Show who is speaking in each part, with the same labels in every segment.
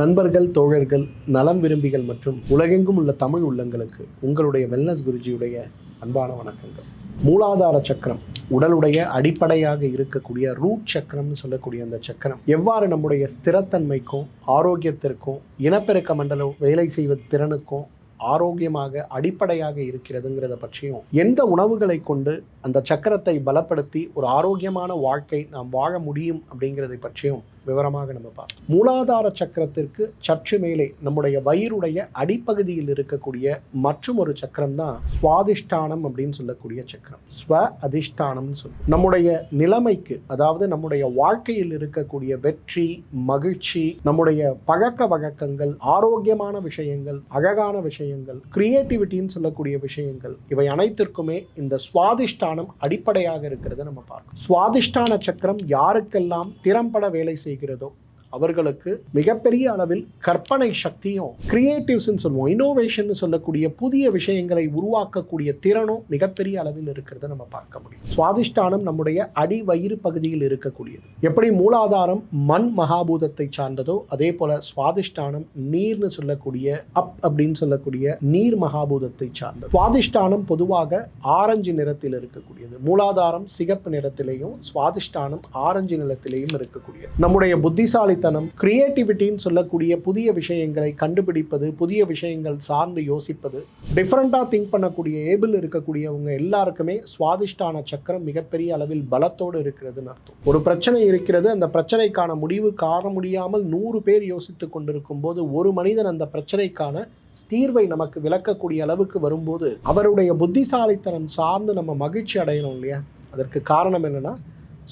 Speaker 1: நண்பர்கள் தோழர்கள் நலம் விரும்பிகள் மற்றும் உலகெங்கும் உள்ள தமிழ் உள்ளங்களுக்கு உங்களுடைய வெல்னஸ் குருஜியுடைய அன்பான வணக்கங்கள். மூலாதார சக்கரம் உடலுடைய அடிப்படையாக இருக்கக்கூடிய ரூட் சக்கரம்னு சொல்லக்கூடிய அந்த சக்கரம் எவ்வாறு நம்முடைய ஸ்திரத்தன்மைக்கும் ஆரோக்கியத்திற்கும் இனப்பெருக்க மண்டலம் வேலை செய்வது திறனுக்கும் ஆரோக்கியமாக அடிப்படையாக இருக்கிறதுங்கிறத பற்றியும் எந்த உணவுகளை கொண்டு அந்த சக்கரத்தை பலப்படுத்தி ஒரு ஆரோக்கியமான வாழ்க்கை நாம் வாழ முடியும் அப்படிங்கிறதை பற்றியும் விவரமாக நம்ம பார்ப்போம். மூலாதார சக்கரத்திற்கு சற்று மேலே நம்முடைய வயிறுடைய அடிப்பகுதியில் இருக்கக்கூடிய மற்றும் ஒரு சக்கரம் தான் சுவாதிஷ்டானம் அப்படின்னு சொல்லக்கூடிய சக்கரம். ஸ்வ அதிஷ்டானம்னு சொல்லுவோம். நம்முடைய நிலைமைக்கு அதாவது நம்முடைய வாழ்க்கையில் இருக்கக்கூடிய வெற்றி மகிழ்ச்சி நம்முடைய பழக்க வழக்கங்கள் ஆரோக்கியமான விஷயங்கள் அழகான விஷயங்கள் கிரியேட்டிவிட்டின்னு சொல்லக்கூடிய விஷயங்கள் இவை அனைத்திற்குமே இந்த சுவாதிஷ்டானம் அடிப்படையாக இருக்கிறத நம்ம பார்க்கணும். சுவாதிஷ்டான சக்கரம் யாருக்கெல்லாம் திறம்பட வேலை செய்கிறதோ அவர்களுக்கு மிகப்பெரிய அளவில் கற்பனை சக்தியும் கிரியேட்டிவ்ஸ்ன்னு சொல்லுவோம் இன்னோவேஷன் சொல்லக்கூடிய புதிய விஷயங்களை உருவாக்கக்கூடிய திறனும் மிகப்பெரிய அளவில் இருக்கிறத நம்ம பார்க்க முடியும். சுவாதிஷ்டானம் நம்முடைய அடி வயிறு பகுதியில் இருக்கக்கூடியது. எப்படி மூலாதாரம் மண் மகாபூதத்தை சார்ந்ததோ அதே போல சுவாதிஷ்டானம் நீர்னு சொல்லக்கூடிய அப் அப்படின்னு சொல்லக்கூடிய நீர் மகாபூதத்தை சார்ந்தது. சுவாதிஷ்டானம் பொதுவாக ஆரஞ்சு நிறத்தில் இருக்கக்கூடியது. மூலாதாரம் சிகப்பு நிறத்திலேயும் சுவாதிஷ்டானம் ஆரஞ்சு நிறத்திலேயும் இருக்கக்கூடியது. நம்முடைய புத்திசாலி புத்திசாலித்தனம் கிரியேட்டிவிட்டின்னு சொல்லக்கூடிய புதிய விஷயங்களை கண்டுபிடிப்பது புதிய விஷயங்கள் சார்ந்து யோசிப்பது டிஃப்ரெண்ட்டாக திங்க் பண்ணக்கூடிய ஏபிள் இருக்கக்கூடியவங்க எல்லாருக்குமே சுவாதிஷ்டான சக்கரம் மிகப்பெரிய அளவில் பலத்தோடு இருக்கிறதுன்னு அர்த்தம். ஒரு பிரச்சனை இருக்கிறது அந்த பிரச்சனைக்கான முடிவு காண முடியாமல் நூறு பேர் யோசித்து கொண்டிருக்கும் போது ஒரு மனிதன் அந்த பிரச்சனைக்கான தீர்வை நமக்கு விளக்கக்கூடிய அளவுக்கு வரும்போது அவருடைய புத்திசாலித்தனம் சார்ந்து நம்ம மகிழ்ச்சி அடையணும் இல்லையா? அதற்கு காரணம் என்னன்னா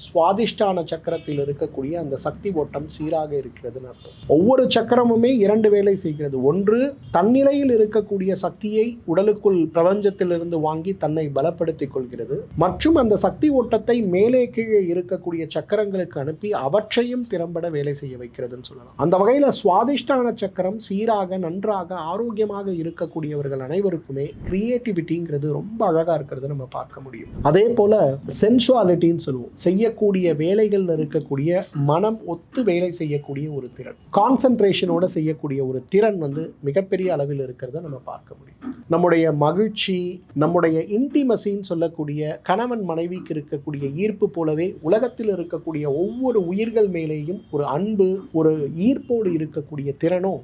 Speaker 1: சுவாதிஷ்டான சக்கரத்தில் இருக்கக்கூடிய அந்த சக்தி ஓட்டம் சீராக இருக்கிறதுன்னு அர்த்தம். ஒவ்வொரு சக்கரமுமே இரண்டு வேலை செய்கிறது. ஒன்று தன்னிலையில் இருக்கக்கூடிய சக்தியை உடலுக்குள் பிரபஞ்சத்திலிருந்து வாங்கி தன்னை பலப்படுத்திக் கொள்கிறது. மற்றும் அந்த சக்தி ஓட்டத்தை மேலே கீழே இருக்கக்கூடிய சக்கரங்களுக்கு அனுப்பி அவற்றையும் திறம்பட வேலை செய்ய வைக்கிறதுன்னு சொல்லலாம். அந்த வகையில் சுவாதிஷ்டான சக்கரம் சீராக நன்றாக ஆரோக்கியமாக இருக்கக்கூடியவர்கள் அனைவருக்குமே கிரியேட்டிவிட்டிங்கிறது ரொம்ப அழகா இருக்கிறது நம்ம பார்க்க முடியும். அதே போல சென்சுவாலிட்டின்னு சொல்லுவோம். செய்ய செய்யக்கூடிய வேலைகளில் இருக்கக்கூடிய மனம் ஒத்து வேலை செய்யக்கூடிய ஒரு திறன். கான்சன்ட்ரேஷனோட செய்யக்கூடிய ஒரு திறன் வந்து மிகப்பெரிய அளவில் இருக்கிறத நம்ம பார்க்க முடியும். நம்முடைய மகிழ்ச்சி நம்முடைய இன்டிமசின்னு சொல்லக்கூடிய கணவன் மனைவிக்கு இருக்கக்கூடிய ஈர்ப்பு போலவே உலகத்தில் இருக்கக்கூடிய ஒவ்வொரு உயிர்கள் மேலேயும் ஒரு அன்பு ஒரு ஈர்ப்போடு இருக்கக்கூடிய திறனும்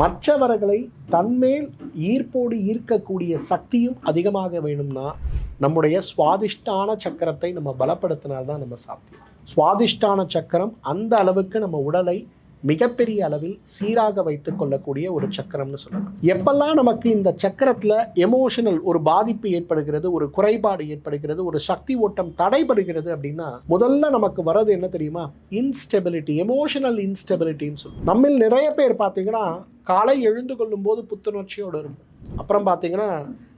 Speaker 1: மற்றவர்களை தன்மேல் ஈர்ப்போடு ஈர்க்கக்கூடிய சக்தியும் அதிகமாக வேணும்னா நம்முடைய சுவாதிஷ்டான சக்கரத்தை நம்ம பலப்படுத்தினால்தான் நம்ம சாத்தியம். சுவாதிஷ்டான சக்கரம் அந்த அளவுக்கு நம்ம உடலை மிகப்பெரிய அளவில் சீராக வைத்து கொள்ளக்கூடிய ஒரு சக்கரம்னு சொல்லலாம். எப்பெல்லாம் நமக்கு இந்த சக்கரத்தில் எமோஷனல் ஒரு பாதிப்பு ஏற்படுகிறது ஒரு குறைபாடு ஏற்படுகிறது ஒரு சக்தி ஓட்டம் தடைபடுகிறது அப்படின்னா முதல்ல நமக்கு வர்றது என்ன தெரியுமா? இன்ஸ்டெபிலிட்டி எமோஷனல் இன்ஸ்டெபிலிட்டின்னு சொல்லுவோம் நம்மில் நிறைய பேர் பார்த்தீங்கன்னா காலை எழுந்து கொள்ளும் போது புத்துணர்ச்சியோடு இருக்கும் அப்புறம் பார்த்தீங்கன்னா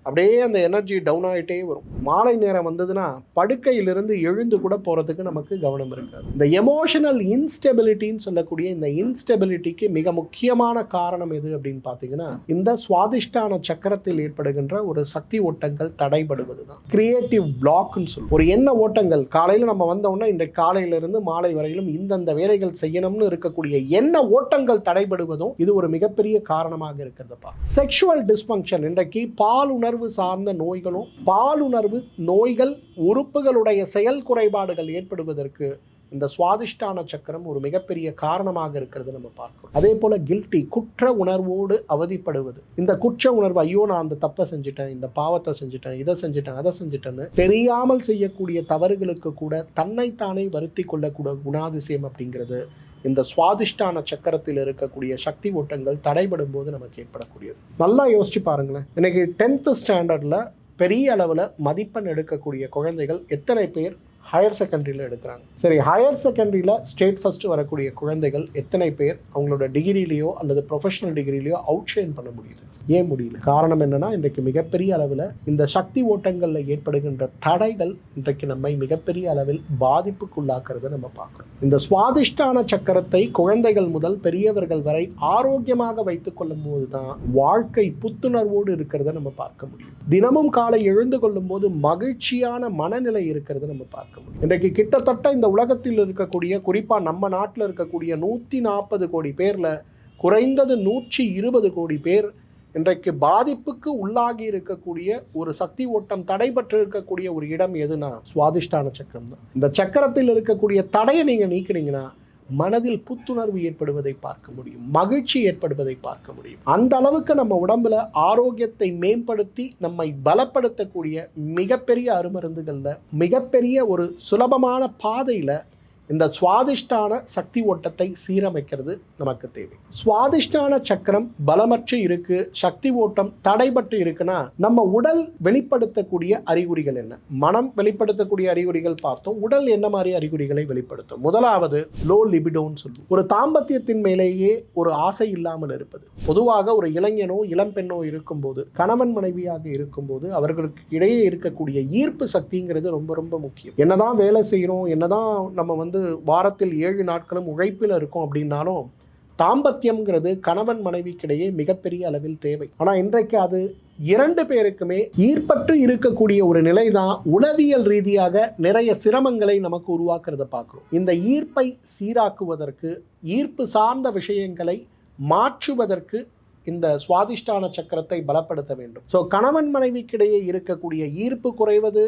Speaker 1: அப்படியே அந்த எனர்ஜி டவுன் ஆகிட்டே வரும். மாலை நேரம் வந்ததுன்னா படுக்கையிலிருந்து எழுந்து கூட போகிறதுக்கு நமக்கு கவனம் இருக்காது. இந்த எமோஷனல் இன்ஸ்டெபிலிட்டின்னு சொல்லக்கூடிய இந்த இன்ஸ்டெபிலிட்டிக்கு மிக முக்கியமான காரணம் எது அப்படின்னு பார்த்தீங்கன்னா இந்த சுவாதிஷ்டான சக்கரத்தில் ஏற்படுகின்ற ஒரு சக்தி ஓட்டங்கள் தடைபடுவது தான் கிரியேட்டிவ் பிளாக்னு சொல்லுவோம். ஒரு எண்ண ஓட்டங்கள். காலையில் நம்ம வந்தோம்னா இன்றைக்கு காலையிலிருந்து மாலை வரையிலும் இந்தந்த வேலைகள் செய்யணும்னு இருக்கக்கூடிய எண்ண ஓட்டங்கள் தடைபடுவதும் இது ஒரு மிகப்பெரிய காரணமாக இருக்கிறதுப்பா. செக்ஷுவல் டிஸ்ஃபங்க்ஷன் இன்றைக்கு பாலுணர்வு சார்ந்த நோய்களும் பாலுணர்வு நோய்கள் உறுப்புகளுடைய செயல் குறைபாடுகள் ஏற்படுவதற்கு இந்த சுவாதிஷ்டான சக்கரம் ஒரு மிகப்பெரிய காரணமாக இருக்கிறது நம்ம பார்க்கிறோம். அதே போல கில்ட்டி குற்ற உணர்வோடு அவதிப்படுவது. இந்த குற்ற உணர்வு ஐயோ நான் அந்த தப்பை செஞ்சுட்டேன் இந்த பாவத்தை செஞ்சுட்டேன் இதை செஞ்சுட்டேன் அதை செஞ்சுட்டேன்னு தெரியாமல் செய்யக்கூடிய தவறுகளுக்கு கூட தன்னைத்தானே வருத்தி கொள்ளக்கூடிய குணாதிசயம் அப்படிங்கிறது இந்த சுவாதிஷ்டான சக்கரத்தில் இருக்கக்கூடிய சக்தி ஓட்டங்கள் தடைபடும் போது நமக்கு ஏற்படக்கூடியது. நல்லா யோசிச்சு பாருங்களேன். இன்னைக்கு டென்த்து ஸ்டாண்டர்டில் பெரிய அளவில் மதிப்பெண் எடுக்கக்கூடிய குழந்தைகள் எத்தனை பேர் ஹையர் செகண்டரியில் எடுக்கிறாங்க. சரி ஹையர் செகண்டரியில் ஸ்டேட் ஃபஸ்ட்டு வரக்கூடிய குழந்தைகள் எத்தனை பேர் அவங்களோட டிகிரிலேயோ அல்லது ப்ரொஃபஷனல் டிகிரிலேயோ அவுட் ஷைன் பண்ண முடியுது? ஏன் முடியல? காரணம் என்னென்னா இன்றைக்கு மிகப்பெரிய அளவில் இந்த சக்தி ஓட்டங்களில் ஏற்படுகின்ற தடைகள் இன்றைக்கு நம்மை மிகப்பெரிய அளவில் பாதிப்புக்குள்ளாக்குறத நம்ம பார்க்குறோம். இந்த சுவாதிஷ்டான சக்கரத்தை குழந்தைகள் முதல் பெரியவர்கள் வரை ஆரோக்கியமாக வைத்துக் கொள்ளும் போது தான் வாழ்க்கை புத்துணர்வோடு இருக்கிறத நம்ம பார்க்க முடியும். தினமும் காலை எழுந்து கொள்ளும் போது மகிழ்ச்சியான மனநிலை இருக்கிறத நம்ம பார்க்க முடியும். இன்றைக்கு கிட்டத்தட்ட இந்த உலகத்தில் இருக்கக்கூடிய குறிப்பாக நம்ம நாட்டில் இருக்கக்கூடிய நூற்றி நாற்பது கோடி பேரில் குறைந்தது நூற்றி இருபது கோடி பேர் இன்றைக்கு பாதிப்புக்கு உள்ளாகி இருக்கக்கூடிய ஒரு சக்தி ஓட்டம் தடைபட்டு இருக்கக்கூடிய ஒரு இடம் எதுனா சுவாதிஷ்டான சக்கரம் தான். இந்த சக்கரத்தில் இருக்கக்கூடிய தடையை நீங்கள் நீக்கினீங்கன்னா மனதில் புத்துணர்வு ஏற்படுவதை பார்க்க முடியும் மகிழ்ச்சி ஏற்படுவதை பார்க்க முடியும். அந்த அளவுக்கு நம்ம உடம்புல ஆரோக்கியத்தை மேம்படுத்தி நம்மை பலப்படுத்தக்கூடிய மிகப்பெரிய அருமருந்துகளில் மிகப்பெரிய ஒரு சுலபமான பாதையில இந்த சுவாதிஷ்டான சக்தி ஓட்டத்தை சீரமைக்கிறது நமக்கு தேவை. சுவாதிஷ்டான சக்கரம் பலமற்று இருக்கு சக்தி ஓட்டம் தடைபட்டு இருக்குன்னா நம்ம உடல் வெளிப்படுத்தக்கூடிய அறிகுறிகள் என்ன? மனம் வெளிப்படுத்தக்கூடிய அறிகுறிகள் பார்த்தோம் உடல் என்ன மாதிரி அறிகுறிகளை வெளிப்படுத்தும்? முதலாவது லோ லிபிடோன்னு சொல்லுவோம். ஒரு தாம்பத்தியத்தின் மேலேயே ஒரு ஆசை இல்லாமல் இருப்பது. பொதுவாக ஒரு இளைஞனோ இளம்பெண்ணோ இருக்கும்போது கணவன் மனைவியாக இருக்கும்போது அவர்களுக்கு இடையே இருக்கக்கூடிய ஈர்ப்பு சக்திங்கிறது ரொம்ப ரொம்ப முக்கியம். என்னதான் வேலை செய்கிறோம் என்னதான் நம்ம வந்து வாரத்தில் ஏழு நாட்களும் உழைப்பில் இருக்கும் அப்படின்னாலும் தாம்பத்தியம்ங்கிறது கணவன் மனைவிக்கிடையே மிகப்பெரிய அளவில் தேவை. ஆனால் இன்றைக்கு அது இரண்டு பேருக்குமே ஈர்ப்பற்று இருக்கக்கூடிய ஒரு நிலை தான் உளவியல் ரீதியாக நிறைய சிரமங்களை நமக்கு உருவாக்குறத பார்க்குறோம். இந்த ஈர்ப்பை சீராக்குவதற்கு ஈர்ப்பு சார்ந்த விஷயங்களை மாற்றுவதற்கு இந்த சுவாதிஷ்டான சக்கரத்தை பலப்படுத்த வேண்டும். ஸோ கணவன் மனைவிக்கிடையே இருக்கக்கூடிய ஈர்ப்பு குறைவது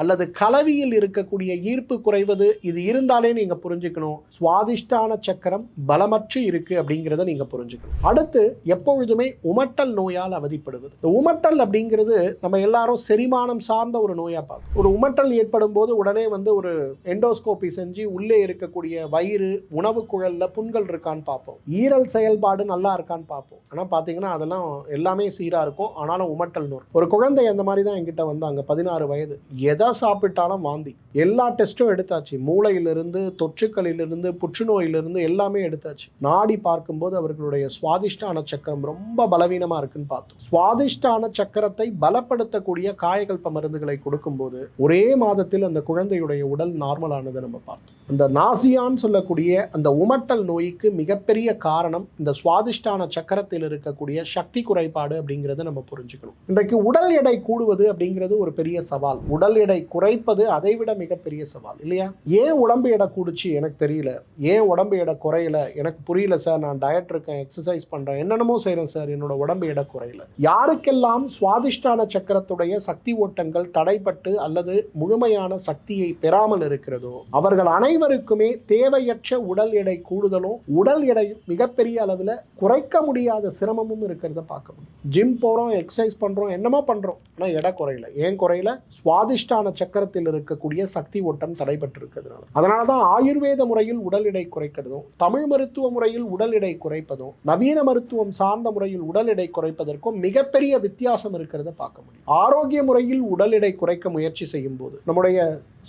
Speaker 1: அல்லது கலவியில் இருக்கக்கூடிய ஈர்ப்பு குறைவது இது இருந்தாலே நீங்க புரிஞ்சுக்கணும். சுவாதிஷ்டான சக்கரம் பலமற்று இருக்கு அப்படிங்கிறத நீங்க புரிஞ்சுக்கணும். அடுத்து எப்பொழுதுமே உமட்டல் நோயால் அவதிப்படுவது. இந்த உமட்டல் அப்படிங்கிறது நம்ம எல்லாரும் செரிமானம் சார்ந்த ஒரு நோயா பார்க்கும். ஒரு உமட்டல் ஏற்படும் போது உடனே வந்து ஒரு எண்டோஸ்கோபி செஞ்சு உள்ளே இருக்கக்கூடிய வயிறு உணவு குழல்ல புண்கள் இருக்கான்னு பார்ப்போம். ஈரல் செயல்பாடு நல்லா இருக்கான்னு பார்ப்போம். ஆனால் பார்த்தீங்கன்னா அதெல்லாம் எல்லாமே சீராக இருக்கும். ஆனாலும் உமட்டல் நோய். ஒரு குழந்தை அந்த மாதிரி தான் என்கிட்ட வந்தாங்க பதினாறு வயது. எதை சாப்பிட்டாலும் வாந்தி. எல்லா டெஸ்ட்டும் எடுத்தாச்சு. மூளையிலிருந்து தொற்றுக்களிலிருந்து புற்றுநோயிலிருந்து எல்லாமே எடுத்தாச்சு. நாடி பார்க்கும்போது அவர்களுடைய சுவாதிஷ்டான சக்கரம் ரொம்ப பலவீனமாக இருக்குன்னு பார்த்தோம். சுவாதிஷ்டான சக்கரத்தை பலப்படுத்தக்கூடிய காயகல்ப மருந்துகளை கொடுக்கும்போது ஒரே மாதத்தில் அந்த குழந்தையுடைய உடல் நார்மலானதை நம்ம பார்த்தோம். அந்த நாசியான்னு சொல்லக்கூடிய அந்த உமட்டல் நோய்க்கு மிகப்பெரிய காரணம் இந்த சுவாதிஷ்டான சக்கரத்தில் இருக்கக்கூடிய சக்தி குறைபாடு அப்படிங்கிறத நம்ம புரிஞ்சுக்கணும். இன்றைக்கு உடல் எடை கூடுவது அப்படிங்கிறது ஒரு பெரிய சவால். உடல் எடை குறைப்பது அதைவிட மிகப்பெரிய சவால். இல்லையா? ஏன் உடம்பு எடை கூடுச்சு எனக்கு தெரியல. ஏன் உடம்பு எடை குறையல? எனக்கு புரியல சார். நான் டயட் இருக்கேன் எக்ஸசைஸ் பண்ணுறேன் என்னென்னமோ செய்கிறேன் சார். என்னோட உடம்பு எடை குறையல. யாருக்கெல்லாம் சுவாதிஷ்டான சக்கரத்துடைய சக்தி ஓட்டங்கள் தடைப்பட்டு அல்லது முழுமையான சக்தியை பெறாமல் இருக்கிறதோ அவர்கள் அனை அனைவருக்குமே தேவையற்ற உடல் எடை கூடுதலும் உடல் எடை மிகப்பெரிய அளவில் குறைக்க முடியாத சிரமமும் இருக்கிறத பார்க்க முடியும். ஜிம் போகிறோம் எக்ஸசைஸ் பண்ணுறோம் என்னமோ பண்ணுறோம் ஆனால் எடை குறையில. ஏன் குறையில? சுவாதிஷ்டான சக்கரத்தில் இருக்கக்கூடிய சக்தி ஓட்டம் தடைபட்டிருக்கிறதுனால. அதனால தான் ஆயுர்வேத முறையில் உடல் எடை குறைக்கிறதும் தமிழ் மருத்துவ முறையில் உடல் எடை குறைப்பதும் நவீன மருத்துவம் சார்ந்த முறையில் உடல் எடை குறைப்பதற்கும் மிகப்பெரிய வித்தியாசம் இருக்கிறத பார்க்க முடியும். ஆரோக்கிய முறையில் உடல் எடை குறைக்க முயற்சி செய்யும் போது நம்முடைய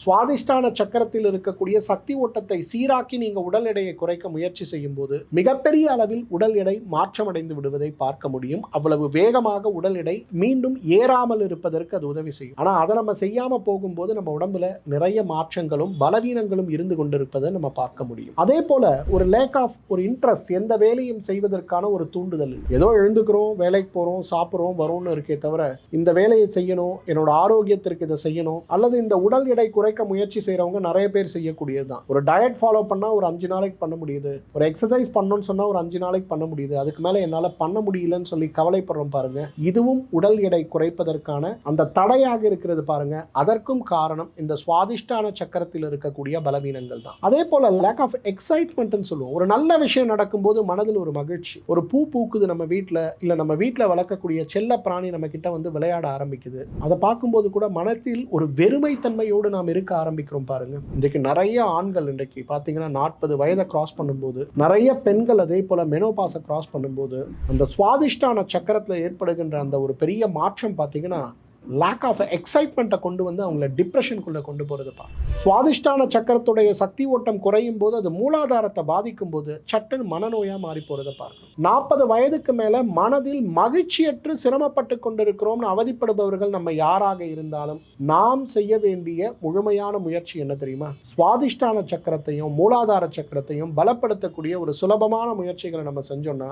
Speaker 1: சுவாதிஷ்டான சக்கரத்தில் இருக்கக்கூடிய சக்தி ஓட்டத்தை சீராக்கி நீங்கள் உடல் எடையை குறைக்க முயற்சி செய்யும் போது மிகப்பெரிய அளவில் உடல் எடை மாற்றமடைந்து விடுவதை பார்க்க முடியும். அவ்வளவு வேகமாக உடல் எடை மீண்டும் ஏறாமல் இருப்பதற்கு அது உதவி செய்யும். ஆனால் அதை நம்ம செய்யாம போகும்போது நம்ம உடம்புல நிறைய மாற்றங்களும் பலவீனங்களும் இருந்து கொண்டிருப்பதை நம்ம பார்க்க முடியும். அதே போல ஒரு லேக் ஆஃப் ஒரு இன்ட்ரெஸ்ட் எந்த வேலையும் செய்வதற்கான ஒரு தூண்டுதல் ஏதோ எழுந்துக்கிறோம் வேலைக்கு போறோம் சாப்பிட்றோம் வரோம்னு இருக்கே தவிர இந்த வேலையை செய்யணும் என்னோட ஆரோக்கியத்திற்கு இதை செய்யணும் அல்லது இந்த உடல் எடை குறை குறைக்க முயற்சி செய்கிறவங்க நிறைய பேர் செய்யக்கூடியது தான் ஒரு டயட் ஃபாலோ பண்ணால் ஒரு அஞ்சு நாளைக்கு பண்ண முடியுது. ஒரு எக்ஸசைஸ் பண்ணணும்னு சொன்னால் ஒரு அஞ்சு நாளைக்கு பண்ண முடியுது. அதுக்கு மேலே என்னால் பண்ண முடியலன்னு சொல்லி கவலைப்படுறோம் பாருங்க. இதுவும் உடல் எடை குறைப்பதற்கான அந்த தடையாக இருக்கிறது பாருங்க. அதற்கும் காரணம் இந்த சுவாதிஷ்டான சக்கரத்தில் இருக்கக்கூடிய பலவீனங்கள் தான் அதே போல லேக் ஆஃப் எக்ஸைட்மெண்ட்னு சொல்லுவோம். ஒரு நல்ல விஷயம் நடக்கும்போது மனதில் ஒரு மகிழ்ச்சி. ஒரு பூ பூக்குது நம்ம வீட்டில் இல்லை நம்ம வீட்டில் வளர்க்கக்கூடிய செல்ல பிராணி நம்ம கிட்ட வந்து விளையாட ஆரம்பிக்குது. அதை பார்க்கும்போது கூட மனத்தில் ஒரு வெறுமைத்தன்மையோடு நாம் இருக்க ஆரம்பிக்கிறோம் பாருங்க. இன்றைக்கு நிறைய ஆண்கள் இன்றைக்கு பார்த்தீங்கன்னா நாற்பது வயதை கிராஸ் பண்ணும்போது நிறைய பெண்கள் அதே போல மெனோபாஸை கிராஸ் பண்ணும்போது அந்த சுவாதிஷ்டான சக்கரத்தில் ஏற்படுகின்ற அந்த ஒரு பெரிய மாற்றம் பார்த்தீங்கன்னா லேக் ஆஃப் எக்ஸைட்மெண்ட்டை கொண்டு வந்து அவங்கள டிப்ரெஷனுக்குள்ளே கொண்டு போகிறதுப்பா சுவாதிஷ்டான சக்கரத்துடைய சக்தி ஓட்டம் குறையும் போது அது மூலாதாரத்தை பாதிக்கும் போது சட்டுன்னு மனநோயாக மாறி போகிறத பார்க்கணும் நாற்பது வயதுக்கு மேலே மனதில் மகிழ்ச்சியற்று சிரமப்பட்டு கொண்டிருக்கிறோம்னு அவதிப்படுபவர்கள் நம்ம யாராக இருந்தாலும் நாம் செய்ய வேண்டிய முழுமையான முயற்சி என்ன தெரியுமா? சுவாதிஷ்டான சக்கரத்தையும் மூலாதார சக்கரத்தையும் பலப்படுத்தக்கூடிய ஒரு சுலபமான முயற்சிகளை நம்ம செஞ்சோம்னா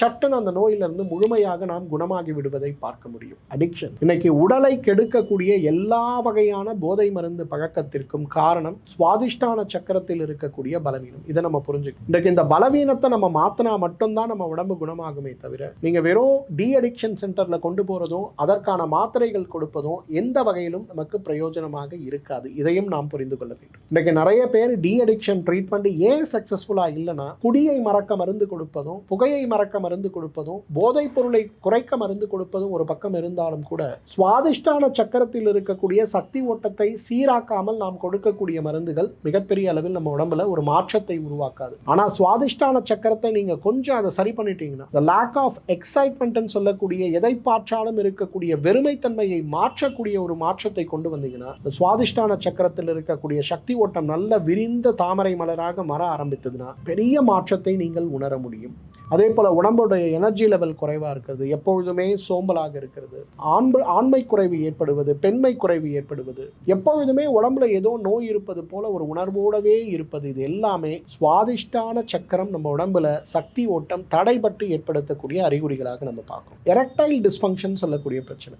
Speaker 1: சட்டுன்னு அந்த நோயிலிருந்து முழுமையாக நாம் குணமாகி விடுவதை பார்க்க முடியும். அடிக்ஷன் இன்னைக்கு உடலை கெடுக்கக்கூடிய எல்லா வகையான போதை மருந்து பழக்கத்திற்கும் காரணம் சுவாதிஷ்டான சக்கரத்தில் இருக்கக்கூடிய பலவீனம். இதை நம்ம புரிஞ்சுக்கணும். இன்றைக்கு இந்த பலவீனத்தை நம்ம மாத்தினா மட்டும்தான் நம்ம உடம்பு குணமாகுமே தவிர நீங்க வெறும் டி அடிக்ஷன் சென்டர்ல கொண்டு போறதும் அதற்கான மாத்திரைகள் கொடுப்பதும் எந்த வகையிலும் நமக்கு பிரயோஜனமாக இருக்காது. இதையும் நாம் புரிந்து கொள்ள வேண்டும். இன்றைக்கு நிறைய பேர் டி அடிக்ஷன் ட்ரீட்மெண்ட் ஏன் சக்சஸ்ஃபுல்லா இல்லைன்னா குடியை மறக்க மருந்து கொடுப்பதும் புகையை மறக்க மருந்து கொடுப்பதும் போதைப் பொருளை குறைக்க மருந்து கொடுப்பதும் ஒரு பக்கம் இருந்தாலும் கூட சுவாதிஷ்டான சக்கரத்தில் இருக்கக்கூடிய சக்தி ஓட்டத்தை சீராக்காமல் நாம் கொடுக்கக்கூடிய மருந்துகள் மிகப்பெரிய அளவில் நம்ம உடம்புல ஒரு மாற்றத்தை உருவாக்காது. ஆனால் சுவாதிஷ்டான சக்கரத்தை நீங்கள் கொஞ்சம் அதை சரி பண்ணிட்டீங்கன்னா இந்த லேக் ஆஃப் எக்ஸைட்மெண்ட்னு சொல்லக்கூடிய எதை பார்த்தாலும் இருக்கக்கூடிய வெறுமைத்தன்மையை மாற்றக்கூடிய ஒரு மாற்றத்தை கொண்டு வந்தீங்கன்னா இந்த சுவாதிஷ்டான சக்கரத்தில் இருக்கக்கூடிய சக்தி ஓட்டம் நல்ல விரிந்த தாமரை மலராக மர ஆரம்பித்ததுன்னா பெரிய மாற்றத்தை நீங்கள் உணர முடியும். அதே போல் உடம்புடைய எனர்ஜி லெவல் குறைவாக இருக்கிறது. எப்பொழுதுமே சோம்பலாக இருக்கிறது. ஆண்பு ஆண்மை குறைவு ஏற்படுவது பெண்மை குறைவு ஏற்படுவது. எப்பொழுதுமே உடம்புல ஏதோ நோய் இருப்பது போல ஒரு உணர்வோடவே இருப்பது. இது எல்லாமே சுவாதிஷ்டான சக்கரம் நம்ம உடம்புல சக்தி ஓட்டம் தடைபட்டு ஏற்படுத்தக்கூடிய அறிகுறிகளாக நம்ம பார்க்கணும் எரக்டைல் டிஸ்ஃபங்க்ஷன் சொல்லக்கூடிய பிரச்சனை.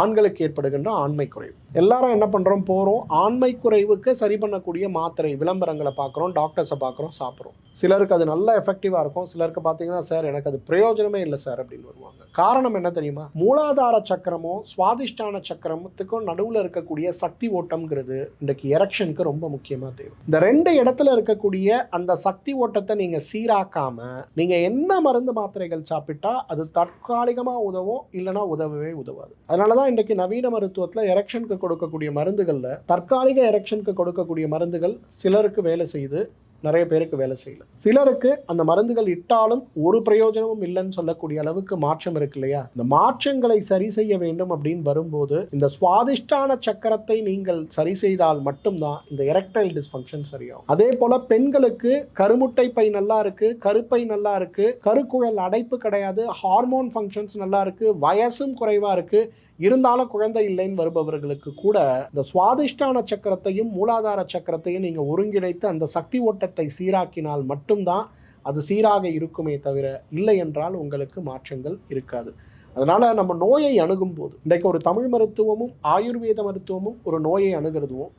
Speaker 1: ஆண்களுக்கு ஏற்படுகின்ற ஆண்மை குறைவு. எல்லாரும் என்ன பண்ணுறோம் போகிறோம் ஆண்மை குறைவுக்கு சரி பண்ணக்கூடிய மாத்திரை விளம்பரங்களை பார்க்குறோம் டாக்டர்ஸை பார்க்குறோம் சாப்பிட்றோம். சிலருக்கு அது நல்ல எஃபெக்டிவாக இருக்கும். சிலருக்கு பார்த்தீங்கன்னா சார் எனக்கு அது பிரயோஜனமே இல்லை சார் அப்படின்னு வருவாங்க. காரணம் என்ன தெரியுமா? மூலாதார சக்கரமும் சுவாதிஷ்டான சக்கரத்துக்கும் நடுவில் இருக்கக்கூடிய சக்தி ஓட்டம்ங்கிறது இன்றைக்கு எரக்ஷனுக்கு ரொம்ப முக்கியமாக தேவை இந்த ரெண்டு இடத்துல இருக்கக்கூடிய அந்த சக்தி ஓட்டத்தை நீங்கள் சீராக்காம நீங்கள் என்ன மருந்து மாத்திரைகள் சாப்பிட்டா அது தற்காலிகமாக உதவும் இல்லைன்னா உதவவே உதவாது. அதனால தான் இன்றைக்கு நவீன மருத்துவத்தில் எரெக்ஷனுக்கு கொடுக்கக்கூடிய மருந்துகளில் தற்காலிக எரெக்ஷனுக்கு கொடுக்கக்கூடிய மருந்துகள் சிலருக்கு வேலை செய்யுது நிறைய பேருக்கு வேலை செய்யல. சிலருக்கு அந்த மருந்துகள் இட்டாலும் ஒரு பிரயோஜனமும் இல்லைன்னு சொல்லக்கூடிய அளவுக்கு மாற்றம் இருக்கு இல்லையா? இந்த மாற்றங்களை சரி செய்ய வேண்டும் அப்படின்னு வரும்போது இந்த சுவாதிஷ்டான சக்கரத்தை நீங்கள் சரி செய்தால் மட்டும்தான் இந்த எரக்டைல் டிஸ்ஃபங்க்ஷன் சரியாகும். அதே போல பெண்களுக்கு கருமுட்டை பை நல்லா இருக்கு கருப்பை நல்லா இருக்கு கருக்குழல் அடைப்பு கிடையாது ஹார்மோன் ஃபங்க்ஷன்ஸ் நல்லா இருக்கு வயசும் குறைவா இருக்கு இருந்தாலும் குழந்தை இல்லைன்னு வருபவர்களுக்கு கூட இந்த சுவாதிஷ்டான சக்கரத்தையும் மூலாதார சக்கரத்தையும் நீங்கள் ஒருங்கிணைத்து அந்த சக்தி ஓட்டத்தை சீராக்கினால் மட்டும்தான் அது சீராக இருக்குமே தவிர இல்லை என்றால் உங்களுக்கு மாற்றங்கள் இருக்காது. அதனால் நம்ம நோயை அணுகும் போது இன்றைக்கு ஒரு தமிழ் மருத்துவமும் ஆயுர்வேத மருத்துவமும் ஒரு நோயை அணுகிறதுவும்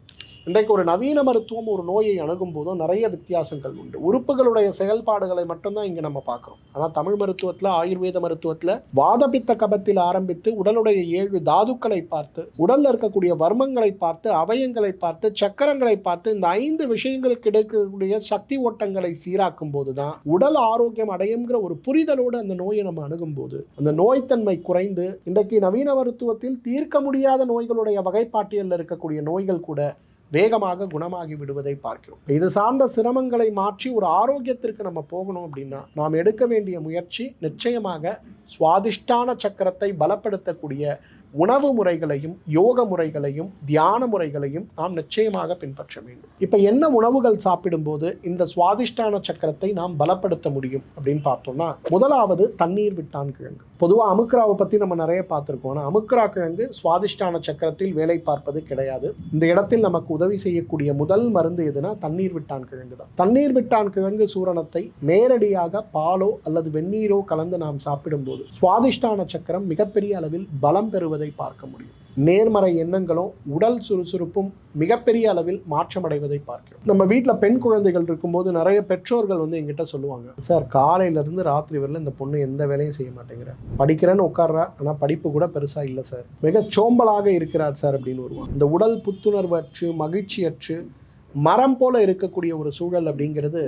Speaker 1: இன்றைக்கு ஒரு நவீன மருத்துவம் ஒரு நோயை அணுகும் போதும் நிறைய வித்தியாசங்கள் உண்டு. உறுப்புகளுடைய செயல்பாடுகளை மட்டும்தான் இங்கே நம்ம பார்க்குறோம். ஆனால் தமிழ் மருத்துவத்தில் ஆயுர்வேத மருத்துவத்தில் வாதபித்த கபத்தில் ஆரம்பித்து உடலுடைய ஏழு தாதுக்களை பார்த்து உடலில் இருக்கக்கூடிய வர்மங்களை பார்த்து அவயங்களை பார்த்து சக்கரங்களை பார்த்து இந்த ஐந்து விஷயங்களுக்கு கிடைக்கக்கூடிய சக்தி ஓட்டங்களை சீராக்கும் போது தான் உடல் ஆரோக்கியம் அடையுங்கிற ஒரு புரிதலோடு அந்த நோயை நம்ம அணுகும் போது அந்த நோய்த்தன்மை குறைந்து இன்றைக்கு நவீன மருத்துவத்தில் தீர்க்க முடியாத நோய்களுடைய வகைப்பாட்டியலில் இருக்கக்கூடிய நோய்கள் கூட வேகமாக குணமாகி விடுவதை பார்க்கிறோம். இது சார்ந்த சிரமங்களை மாற்றி ஒரு ஆரோக்கியத்திற்கு நம்ம போகணும் அப்படின்னா நாம் எடுக்க வேண்டிய முயற்சி நிச்சயமாக சுவாதிஷ்டான சக்கரத்தை பலப்படுத்தக்கூடிய உணவு முறைகளையும் யோக முறைகளையும் தியான முறைகளையும் நாம் நிச்சயமாக பின்பற்ற வேண்டும். இப்போ என்ன உணவுகள் சாப்பிடும்போது இந்த சுவாதிஷ்டான சக்கரத்தை நாம் பலப்படுத்த முடியும் அப்படின்னு பார்த்தோம்னா முதலாவது தண்ணீர் விட்டான் கிழங்கு. பொதுவாக அமுக்ராவை பற்றி நம்ம நிறைய பார்த்துருக்கோம். ஆனால் அமுக்ரா கிழங்கு சுவாதிஷ்டான சக்கரத்தில் வேலை பார்ப்பது கிடையாது. இந்த இடத்தில் நமக்கு உதவி செய்யக்கூடிய முதல் மருந்து எதுனா தண்ணீர் விட்டான் கிழங்கு தான். தண்ணீர் விட்டான் கிழங்கு சூரணத்தை நேரடியாக பாலோ அல்லது வெந்நீரோ கலந்து நாம் சாப்பிடும்போது சுவாதிஷ்டான சக்கரம் மிகப்பெரிய அளவில் பலம் பெறுவதை பார்க்க முடியும். நேர்மறை எண்ணங்களும் உடல் சுறுசுறுப்பும் மிகப்பெரிய அளவில் மாற்றமடைவதை பார்க்கிறோம். நம்ம வீட்டில் பெண் குழந்தைகள் இருக்கும்போது நிறைய பெற்றோர்கள் வந்து எங்கிட்ட சொல்லுவாங்க சார் காலையிலேருந்து ராத்திரி வரல இந்த பொண்ணு எந்த வேலையும் செய்ய மாட்டேங்கிற. படிக்கிறேன்னு உட்கார்றா ஆனால் படிப்பு கூட பெருசாக இல்லை சார். மிக சோம்பலாக இருக்கிறார் சார் அப்படின்னு வருவாங்க. இந்த உடல் புத்துணர்வற்று மகிழ்ச்சியற்று மரம் போல இருக்கக்கூடிய ஒரு சூழல் அப்படிங்கிறது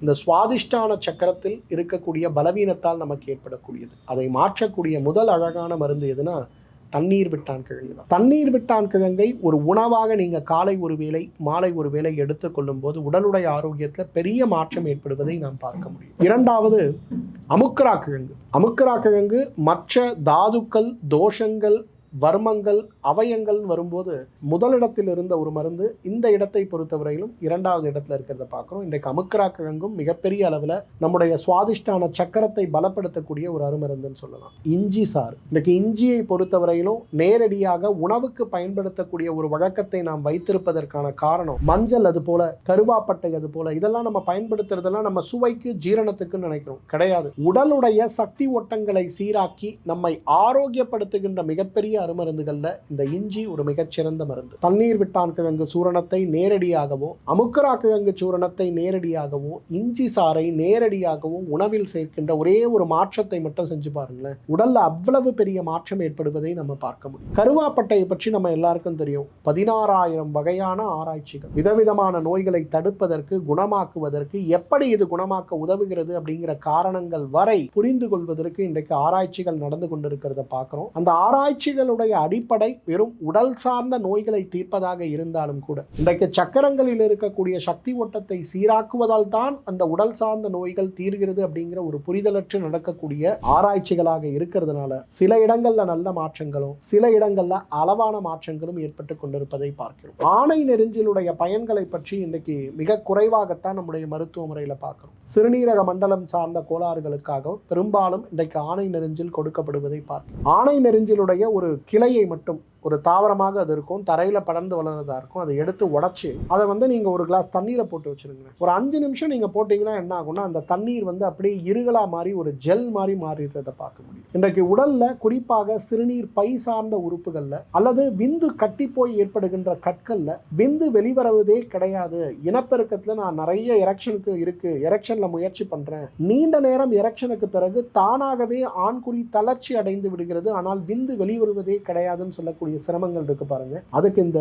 Speaker 1: இந்த சுவாதிஷ்டான சக்கரத்தில் இருக்கக்கூடிய பலவீனத்தால் நமக்கு ஏற்படக்கூடியது. அதை மாற்றக்கூடிய முதல் அழகான மருந்து எதுனா தண்ணீர் விட்டான் கிழங்கு தான் தண்ணீர் விட்டான் கிழங்கை ஒரு உணவாக நீங்கள் காலை ஒரு வேளை மாலை ஒரு வேளை எடுத்துக்கொள்ளும் போது உடலுடைய ஆரோக்கியத்தில் பெரிய மாற்றம் ஏற்படுவதை நாம் பார்க்க முடியும். இரண்டாவது அமுக்கரா கிழங்கு. அமுக்கரா கிழங்கு மற்ற தாதுக்கள் தோஷங்கள் வர்மங்கள் அவயங்கள்னு வரும்போது முதலிடத்தில் இருந்த ஒரு மருந்து இந்த இடத்தை பொறுத்தவரையிலும் இரண்டாவது இடத்துல இருக்கிறத பார்க்குறோம். இன்றைக்கு அமுக்கரா கிழங்கும் மிகப்பெரிய அளவில் நம்முடைய சுவாதிஷ்டான சக்கரத்தை பலப்படுத்தக்கூடிய ஒரு அருமருந்துன்னு சொல்லலாம். இஞ்சி சாறு. இன்றைக்கு இஞ்சியை பொறுத்தவரையிலும் நேரடியாக உணவுக்கு பயன்படுத்தக்கூடிய ஒரு வழக்கத்தை நாம் வைத்திருப்பதற்கான காரணம் மஞ்சள் அது போல கருவாப்பட்டை அது போல இதெல்லாம் நம்ம பயன்படுத்துறதெல்லாம் நம்ம சுவைக்கு ஜீரணத்துக்கு நினைக்கிறோம். கிடையாது. உடலுடைய சக்தி ஓட்டங்களை சீராக்கி நம்மை ஆரோக்கியப்படுத்துகின்ற மிகப்பெரிய அருமருந்துகள்ல இந்த இஞ்சி ஒரு மிகச்சிறந்த மருந்து. தண்ணீர் விட்டான் கிழங்கு சூரணத்தை நேரடியாகவோ அமுக்கரா கிழங்கு சூரணத்தை நேரடியாகவோ இஞ்சி சாறை நேரடியாகவோ உணவில் சேர்க்கின்ற ஒரே ஒரு மாற்றத்தை மட்டும் செஞ்சு பாருங்களேன். உடல்ல அவ்வளவு பெரிய மாற்றம் ஏற்படுவதை நம்ம பார்க்க முடியும். கருவாப்பட்டையை பற்றி நம்ம எல்லாருக்கும் தெரியும். பதினாறாயிரம் வகையான ஆராய்ச்சிகள். விதவிதமான நோய்களை தடுப்பதற்கு குணமாக்குவதற்கு எப்படி இது குணமாக்க உதவுகிறது அப்படிங்கிற காரணங்கள் வரை புரிந்து கொள்வதற்கு இன்றைக்கு ஆராய்ச்சிகள் நடந்து கொண்டிருக்கிறத பார்க்கிறோம். அந்த ஆராய்ச்சிகள் நோய்களுடைய அடிப்படை வெறும் உடல் சார்ந்த நோய்களை தீர்ப்பதாக இருந்தாலும் கூட இன்றைக்கு சக்கரங்களில் இருக்கக்கூடிய சக்தி ஓட்டத்தை சீராக்குவதால் தான் அந்த உடல் சார்ந்த நோய்கள் தீர்கிறது அப்படிங்கிற ஒரு புரிதலற்று நடக்கக்கூடிய ஆராய்ச்சிகளாக இருக்கிறதுனால சில இடங்கள்ல நல்ல மாற்றங்களும் சில இடங்கள்ல அளவான மாற்றங்களும் ஏற்பட்டு கொண்டிருப்பதை பார்க்கிறோம். ஆணை நெருஞ்சிலுடைய பயன்களை பற்றி இன்றைக்கு மிக குறைவாகத்தான் நம்முடைய மருத்துவ முறையில பார்க்கிறோம். சிறுநீரக மண்டலம் சார்ந்த கோளாறுகளுக்காக பெரும்பாலும் இன்றைக்கு ஆணை நெருஞ்சில் கொடுக்கப்படுவதை பார்க்கிறோம். ஆணை நெருஞ்சிலுடைய ஒரு கிளையை மட்டும் ஒரு தாவரமாக அது இருக்கும் தரையில் படர்ந்து வளர்றதா இருக்கும் அதை எடுத்து உடச்சி அதை வந்து நீங்கள் ஒரு கிளாஸ் தண்ணீரில் போட்டு வச்சுருங்க. ஒரு அஞ்சு நிமிஷம் நீங்கள் போட்டிங்கன்னா என்ன ஆகும்னா அந்த தண்ணீர் வந்து அப்படியே இருகலா மாதிரி ஒரு ஜெல் மாதிரி மாறிடுறதை பார்க்க முடியும். இன்றைக்கு உடலில் குறிப்பாக சிறுநீர் பை சார்ந்த உறுப்புகளில் அல்லது விந்து கட்டி போய் ஏற்படுகின்ற கற்களில் விந்து வெளிவருவதே கிடையாது. இனப்பெருக்கத்தில் நான் நிறைய எரெக்ஷனுக்கு இருக்கு எரெக்ஷனில் முயற்சி பண்ணுறேன் நீண்ட நேரம் எரெக்ஷனுக்கு பிறகு தானாகவே ஆண்குறி தளர்ச்சி அடைந்து விடுகிறது. ஆனால் விந்து வெளிவருவதே கிடையாதுன்னு சொல்லக்கூடிய சிரமங்கள் இருக்கு பாருங்க. அதுக்கு இந்த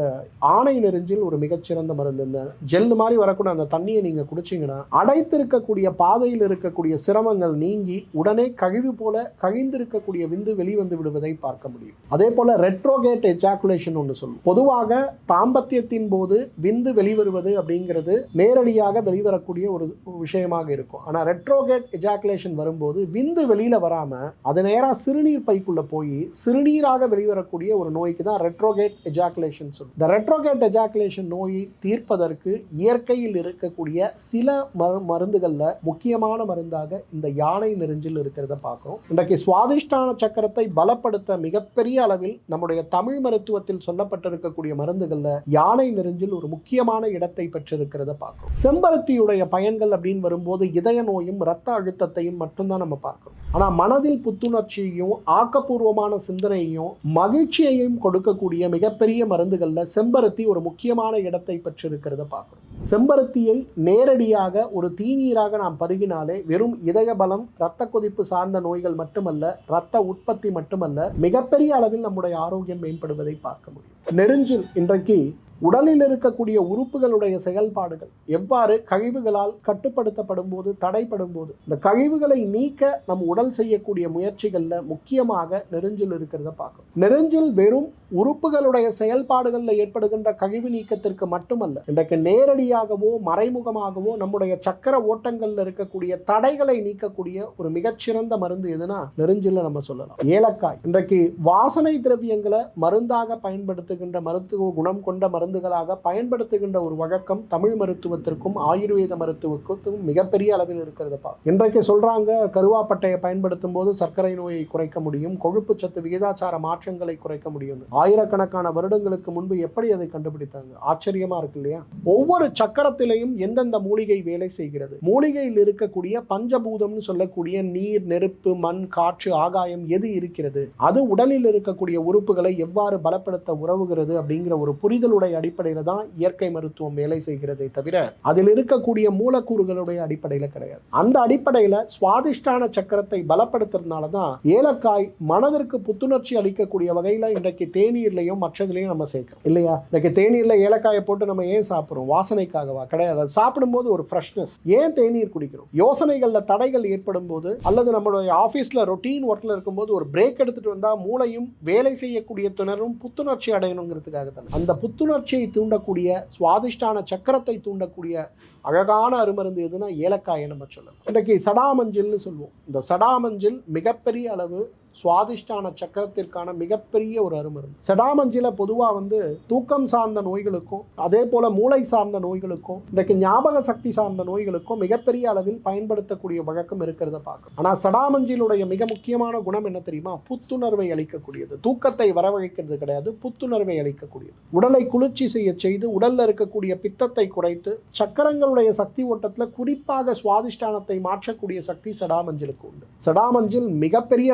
Speaker 1: ஆணை நெறிஞ்சில் ஒரு மிகச்சிறந்த மருந்து. இந்த ஜெல் மாதிரி வரக்கூடிய அந்த தண்ணியை நீங்க குடிச்சீங்கன்னா அடைத்திருக்கக்கூடிய பாதையில் இருக்கக்கூடிய சிரமங்கள் நீங்கி உடனே கழிவு போல கழிந்திருக்கக்கூடிய விந்து வெளிவந்து விடுவதை பார்க்க முடியும். அதே போல ரெட்ரோகேட் எஜாகுலேஷன் ஒன்று சொல்லும் பொதுவாக தாம்பத்தியத்தின் போது விந்து வெளிவருவது அப்படிங்கிறது நேரடியாக வெளிவரக்கூடிய ஒரு விஷயமாக இருக்கும். ஆனால் ரெட்ரோகேட் எஜாகுலேஷன் வரும்போது விந்து வெளியில வராம அது நேராக சிறுநீர் பைக்குள்ள போய் சிறுநீராக வெளிவரக்கூடிய ஒரு நோய் நோய்க்கு தான் ரெட்ரோகேட் எஜாகுலேஷன் சொல்லும் இந்த ரெட்ரோகேட் எஜாகுலேஷன் நோயை தீர்ப்பதற்கு இயற்கையில் இருக்கக்கூடிய சில மரு மருந்துகளில் முக்கியமான மருந்தாக இந்த யானை நெருஞ்சில் இருக்கிறத பார்க்குறோம். இன்றைக்கு சுவாதிஷ்டான சக்கரத்தை பலப்படுத்த மிகப்பெரிய அளவில் நம்முடைய தமிழ் மருத்துவத்தில் சொல்லப்பட்டிருக்கக்கூடிய மருந்துகளில் யானை நெருஞ்சில் ஒரு முக்கியமான இடத்தை பெற்றிருக்கிறத பார்க்குறோம். செம்பருத்தியுடைய பயன்கள் அப்படின்னு வரும்போது இதய நோயும் இரத்த அழுத்தத்தையும் மட்டும்தான் நம்ம பார்க்குறோம். ஆனால் மனதில் புத்துணர்ச்சியையும் ஆக்கப்பூர்வமான சிந்தனையையும் மகிழ்ச்சியையும் கொடுக்கக்கூடிய மிகப்பெரிய மருந்துகளில் செம்பருத்தி ஒரு முக்கியமான இடத்தை பெற்றிருக்கிறத பார்க்குறோம். செம்பருத்தியை நேரடியாக ஒரு தீநீராக நாம் பருகினாலே வெறும் இதய பலம் இரத்த கொதிப்பு சார்ந்த நோய்கள் மட்டுமல்ல இரத்த உற்பத்தி மட்டுமல்ல மிகப்பெரிய அளவில் நம்முடைய ஆரோக்கியம் மேம்படுவதை பார்க்க முடியும். நெருஞ்சில் இன்றைக்கு உடலில் இருக்கக்கூடிய உறுப்புகளுடைய செயல்பாடுகள் எவ்வாறு கழிவுகளால் கட்டுப்படுத்தப்படும் போது தடைப்படும் போது இந்த கழிவுகளை நீக்க நம் உடல் செய்யக்கூடிய முயற்சிகளில் முக்கியமாக நெருஞ்சில் இருக்கிறத பார்க்கணும். நெருஞ்சில் வெறும் உறுப்புகளுடைய செயல்பாடுகளில் ஏற்படுகின்ற கழிவு நீக்கத்திற்கு மட்டுமல்ல இன்றைக்கு நேரடியாகவோ மறைமுகமாகவோ நம்முடைய சக்கர ஓட்டங்களில் இருக்கக்கூடிய தடைகளை நீக்கக்கூடிய ஒரு மிகச்சிறந்த மருந்து எதுனா நெருஞ்சில நம்ம சொல்லலாம். ஏலக்காய். இன்றைக்கு வாசனை திரவியங்களை மருந்தாக பயன்படுத்துகின்ற மருத்துவ குணம் கொண்ட மருந்துகளாக பயன்படுத்துகின்ற ஒரு வழக்கம் தமிழ் மருத்துவத்திற்கும் ஆயுர்வேத மருத்துவத்திற்கும் மிகப்பெரிய அளவில் இருக்கிறதுப்பா இன்றைக்கு சொல்றாங்க கருவாப்பட்டையை பயன்படுத்தும் போது சர்க்கரை நோயை குறைக்க முடியும் கொழுப்பு சத்து விகிதாச்சார மாற்றங்களை குறைக்க முடியும் ஆயிரக்கணக்கான வருடங்களுக்கு முன்பு எப்படி அதை கண்டுபிடித்தாங்க? ஆச்சரியமா இருக்கு இல்லையா? ஒவ்வொரு சக்கரத்திலையும் எந்தெந்த மூலிகை வேலை செய்கிறது? மூலிகையில் இருக்கக்கூடிய பஞ்சபூதம்னு சொல்லக்கூடிய நீர் நெருப்பு மண் காற்று ஆகாயம் எது இருக்கிறது? அது உடலில் இருக்கக்கூடிய உறுப்புகளை எவ்வாறு பலப்படுத்த உறவுகிறது அப்படிங்கிற ஒரு புரிதலுடைய அடிப்படையில தான் இயற்கை மருத்துவம் வேலை செய்கிறதே தவிர அதில் இருக்கக்கூடிய மூலக்கூறுகளுடைய அடிப்படையில கிடையாது. அந்த அடிப்படையில சுவாதிஷ்டான சக்கரத்தை பலப்படுத்துறதுனால தான் ஏலக்காய் மனதிற்கு புத்துணர்ச்சி அளிக்கக்கூடிய வகையில இன்றைக்கு தேநீர்லையும் மற்றதுலையும் நம்ம சேர்க்கிறோம். இல்லையா? இன்றைக்கு தேநீரில் ஏலக்காயை போட்டு நம்ம ஏன் சாப்பிட்றோம்? வாசனைக்காகவா? கிடையாது. அது சாப்பிடும்போது ஒரு ஃப்ரெஷ்னஸ் ஏன் தேநீர் குடிக்கிறோம்? யோசனைகளில் தடைகள் ஏற்படும் போது அல்லது நம்மளுடைய ஆஃபீஸில் ரொட்டீன் ஒர்க்ல இருக்கும்போது ஒரு பிரேக் எடுத்துகிட்டு வந்தால் மூளையும் வேலை செய்யக்கூடிய திணறும் புத்துணர்ச்சி அடையணுங்கிறதுக்காக தான். அந்த புத்துணர்ச்சியை தூண்டக்கூடிய சுவாதிஷ்டான சக்கரத்தை தூண்டக்கூடிய அழகான அருமருந்து எதுனா ஏலக்காயை நம்ம சொல்லலாம். இன்றைக்கு சடாமஞ்சில்னு சொல்லுவோம். இந்த சடாமஞ்சில் மிகப்பெரிய அளவு சுவாதிஷ்டான சக்கரத்திற்கான மிகப்பெரிய ஒரு அருமருந்து. செடாமஞ்சில பொதுவாக வந்து தூக்கம் சார்ந்த நோய்களுக்கும் அதே போல மூளை சார்ந்த நோய்களுக்கும் இன்றைக்கு ஞாபக சக்தி சார்ந்த நோய்களுக்கும் மிகப்பெரிய அளவில் பயன்படுத்தக்கூடிய வழக்கம் இருக்கிறத பார்க்கும் ஆனால் சடாமஞ்சிலுடைய மிக முக்கியமான குணம் என்ன தெரியுமா? புத்துணர்வை அளிக்கக்கூடியது. தூக்கத்தை வரவழைக்கிறது கிடையாது புத்துணர்வை அளிக்கக்கூடியது. உடலை குளிர்ச்சி செய்ய செய்து உடல்ல இருக்கக்கூடிய பித்தத்தை குறைத்து சக்கரங்களுடைய சக்தி ஓட்டத்தில் குறிப்பாக சுவாதிஷ்டானத்தை மாற்றக்கூடிய சக்தி சடாமஞ்சளுக்கு உண்டு. சடாமஞ்சில் மிகப்பெரிய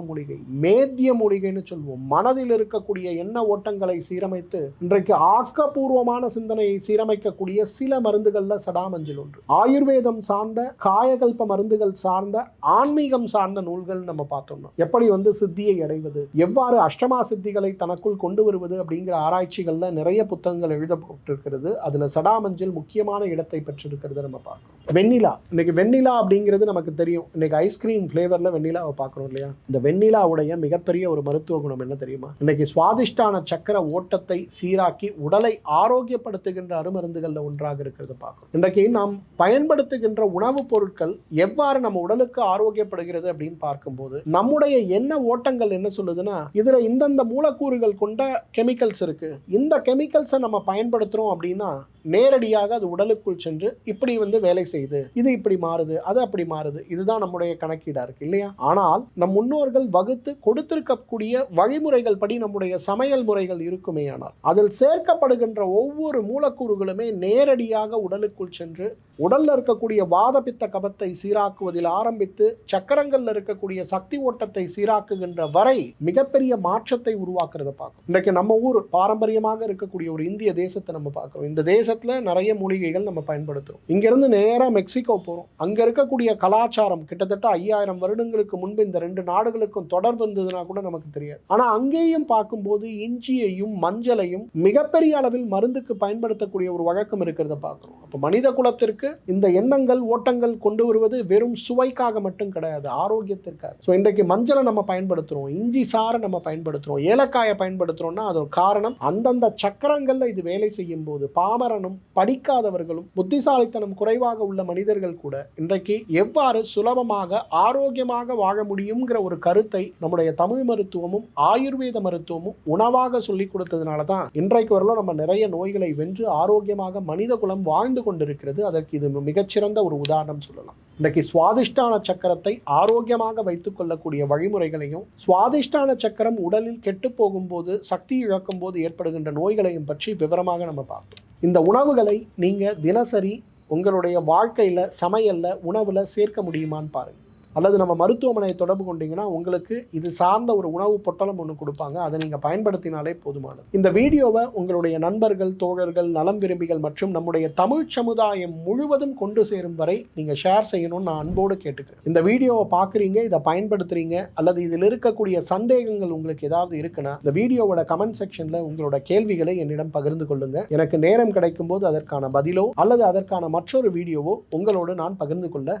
Speaker 1: காயகல்ப மூலிகை மேத்திய மூலிகைன்னு சொல்வோம். மனதில் இருக்கக்கூடிய எண்ண ஓட்டங்களை சீரமைத்து இன்றைக்கு ஆக்கப்பூர்வமான சிந்தனையை சீரமைக்கக்கூடிய சில மருந்துகள்ல சடாமஞ்சள் ஒன்று. ஆயுர்வேதம் சார்ந்த காயகல்ப மருந்துகள் சார்ந்த ஆன்மீகம் சார்ந்த நூல்கள் நம்ம பார்த்தோம்னா எப்படி வந்து சித்தியை அடைவது எவ்வாறு அஷ்டமா சித்திகளை தனக்குள் கொண்டு வருவது அப்படிங்கிற ஆராய்ச்சிகள்ல நிறைய புத்தகங்கள் எழுதப்பட்டிருக்கிறது. அதுல சடாமஞ்சள் முக்கியமான இடத்தை பெற்றிருக்கிறது நம்ம பார்க்கிறோம். வெண்ணிலா. இன்னைக்கு வெண்ணிலா அப்படிங்கிறது நமக்கு தெரியும். இன்னைக்கு ஐஸ்கிரீம் ஃப்ளேவர்ல வெண்ணிலாவை பார்க்குறோம் இல்லையா? இந்த வெண்ணிலாவுடைய மிகப்பெரிய ஒரு மருத்துவ குணம் என்ன தெரியுமா? இன்னைக்கு சுவாதிஷ்டான சக்கர ஓட்டத்தை சீராக்கி உடலை ஆரோக்கியப்படுத்துகின்ற அருமருந்துகளில் ஒன்றாக இருக்கிறது பார்க்கும் இன்றைக்கு நாம் பயன்படுத்துகின்ற உணவுப் பொருட்கள் எவ்வாறு நம்ம உடலுக்கு ஆரோக்கியப்படுகிறது அப்படின்னு பார்க்கும்போது நம்முடைய என்ன ஓட்டங்கள் என்ன சொல்லுதுன்னா இதுல இந்தந்த மூலக்கூறுகள் கொண்ட கெமிக்கல்ஸ் இருக்கு. இந்த கெமிக்கல்ஸை நம்ம பயன்படுத்துறோம் அப்படின்னா நேரடியாக அது உடலுக்குள் சென்று இப்படி வந்து வேலை செய்யுது இது இப்படி மாறுது அது அப்படி மாறுது இதுதான் நம்முடைய கணக்கீடா இருக்கு இல்லையா? ஆனால் நம் முன்னோர்கள் வகுத்து கொடுத்திருக்கக்கூடிய வழிமுறைகள் படி நம்முடைய சமையல் முறைகள் இருக்குமே ஆனால் அதில் சேர்க்கப்படுகின்ற ஒவ்வொரு மூலக்கூறுகளுமே நேரடியாக உடலுக்குள் சென்று உடலில் இருக்கக்கூடிய வாதபித்த கபத்தை சீராக்குவதில் ஆரம்பித்து சக்கரங்களில் இருக்கக்கூடிய சக்தி ஓட்டத்தை சீராக்குகின்ற வரை மிகப்பெரிய மாற்றத்தை உருவாக்குறத பார்க்கும் இன்றைக்கு நம்ம ஊர் பாரம்பரியமாக இருக்கக்கூடிய ஒரு இந்திய தேசத்தை நம்ம பார்க்குறோம். இந்த தேசத்தில் நிறைய மூலிகைகள் நம்ம பயன்படுத்துகிறோம் இங்க நேராக மெக்சிகோ போகிறோம் அங்கே இருக்கக்கூடிய கலாச்சாரம் கிட்டத்தட்ட ஐயாயிரம் வருடங்களுக்கு முன்பு இந்த ரெண்டு நாடுகள் நாடுகளுக்கும் தொடர்பு இருந்ததுன்னா கூட நமக்கு தெரியாது. ஆனா அங்கேயும் பார்க்கும்போது இஞ்சியையும் மஞ்சளையும் மிகப்பெரிய அளவில் மருந்துக்கு பயன்படுத்தக்கூடிய ஒரு வழக்கம் இருக்கிறத பார்க்கிறோம். அப்போ மனித குலத்திற்கு இந்த எண்ணங்கள் ஓட்டங்கள் கொண்டு வருவது வெறும் சுவைக்காக மட்டும் கிடையாது ஆரோக்கியத்திற்காக. ஸோ இன்றைக்கு மஞ்சளை நம்ம பயன்படுத்துறோம் இஞ்சி சாறை நம்ம பயன்படுத்துறோம் ஏலக்காயை பயன்படுத்துறோம்னா அது ஒரு காரணம் அந்தந்த சக்கரங்கள்ல இது வேலை செய்யும் போது பாமரனும் படிக்காதவர்களும் புத்திசாலித்தனம் குறைவாக உள்ள மனிதர்கள் கூட இன்றைக்கு எவ்வாறு சுலபமாக ஆரோக்கியமாக வாழ முடியுங்கிற ஒரு கருத்து கருத்தை நம்முடைய தமிழ் மருத்துவமும் ஆயுர்வேத மருத்துவமும் உணவாக சொல்லி கொடுத்ததுனால தான் இன்றைக்கு வரலும் நம்ம நிறைய நோய்களை வென்று ஆரோக்கியமாக மனித குலம் வாழ்ந்து கொண்டிருக்கிறது. அதற்கு இது மிகச்சிறந்த ஒரு உதாரணம் சொல்லலாம். இன்றைக்கு சுவாதிஷ்டான சக்கரத்தை ஆரோக்கியமாக வைத்துக் கொள்ளக்கூடிய வழிமுறைகளையும் சுவாதிஷ்டான சக்கரம் உடலில் கெட்டு போகும்போது சக்தி இழக்கும் போது ஏற்படுகின்ற நோய்களையும் பற்றி விவரமாக நம்ம பார்த்தோம். இந்த உணவுகளை நீங்கள் தினசரி உங்களுடைய வாழ்க்கையில் சமையலில் உணவில் சேர்க்க முடியுமான்னு பாருங்கள் அல்லது நம்ம மருத்துவமனையை தொடர்பு கொண்டீங்கன்னா உங்களுக்கு இது சார்ந்த ஒரு உணவு பொட்டலம் ஒன்று கொடுப்பாங்க. அதை நீங்கள் பயன்படுத்தினாலே போதுமானது. இந்த வீடியோவை உங்களுடைய நண்பர்கள் தோழர்கள் நலம் விரும்பிகள் மற்றும் நம்முடைய தமிழ் சமுதாயம் முழுவதும் கொண்டு சேரும் வரை நீங்கள் ஷேர் செய்யணும்னு நான் அன்போடு கேட்டுக்கிறேன். இந்த வீடியோவை பார்க்குறீங்க இதை பயன்படுத்துறீங்க அல்லது இதில் இருக்கக்கூடிய சந்தேகங்கள் உங்களுக்கு ஏதாவது இருக்குன்னா இந்த வீடியோவோட கமெண்ட் செக்ஷனில் உங்களோட கேள்விகளை என்னிடம் பகிர்ந்து கொள்ளுங்க. எனக்கு நேரம் கிடைக்கும் போது அதற்கான பதிலோ அல்லது அதற்கான மற்றொரு வீடியோவோ உங்களோடு நான் பகிர்ந்து கொள்ள